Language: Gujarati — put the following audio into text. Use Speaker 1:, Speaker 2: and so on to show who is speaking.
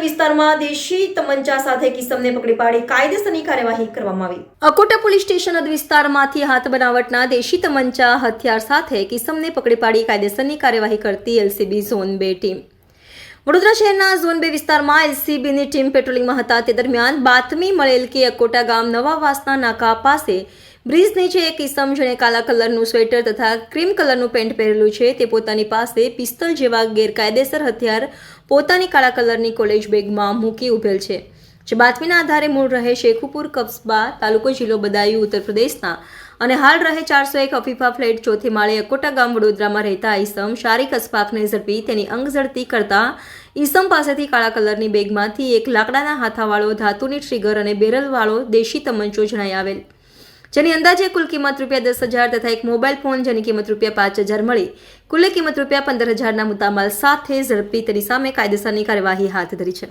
Speaker 1: વિસ્તારમાં દેશી તમંચા સાથે કિસમને પકડી પાડી કાયદેસરની કાર્યવાહી કરવામાં આવી. અકોટા પોલીસ સ્ટેશન વિસ્તારમાંથી હાથ બનાવટના દેશી તમંચા હથિયાર સાથે કિસમને પકડી પાડી કાયદેસરની કાર્યવાહી કરતી એલસીબી ઝોન બે ટીમ. વડોદરા શહેરના ઝોન બે વિસ્તારમાં એલસીબીની ટીમ પેટ્રોલિંગમાં હતા. તે દરમિયાન બાતમી મળેલ કે અકોટા ગામ નવા વાસના નાકા પાસે બ્રિજ નીચે એક ઇસમ જેણે કાલા કલરનું સ્વેટર તથા ક્રીમ કલરનું પેન્ટ પહેરેલું છે, તે પોતાની પાસે પિસ્તોલ જેવા ગેરકાયદેસર હથિયાર પોતાની કાળા કલરની કોલેજ બેગમાં મૂકી ઉભેલ છે. જે બાતમીના આધારે મૂળ રહે શેખુપુર કસ્બા તાલુકો જિલ્લો બદાયુ, ઉત્તર પ્રદેશના. અને હાલ રહે ચારસો એક અફીફા ફ્લેટ ચોથી માળે અકોટા ગામ વડોદરામાં રહેતા ઈસમ શારિક અસ્પાકને ઝડપી તેની અંગ ઝડતી કરતા ઈસમ પાસેથી કાળા કલરની બેગમાંથી એક લાકડાના હાથાવાળો ધાતુની ટ્રિગર અને બેરલવાળો દેશી તમંચો જણાઈ આવેલ. જેની અંદાજે કુલ કિંમત રૂપિયા દસ હજાર તથા એક મોબાઈલ ફોન જેની કિંમત રૂપિયા પાંચ હજાર મળી. કુલ કિંમત રૂપિયા પંદર હજારના મુદ્દામાલ સાથે ઝડપી તેની સામે કાયદેસરની કાર્યવાહી હાથ ધરી છે.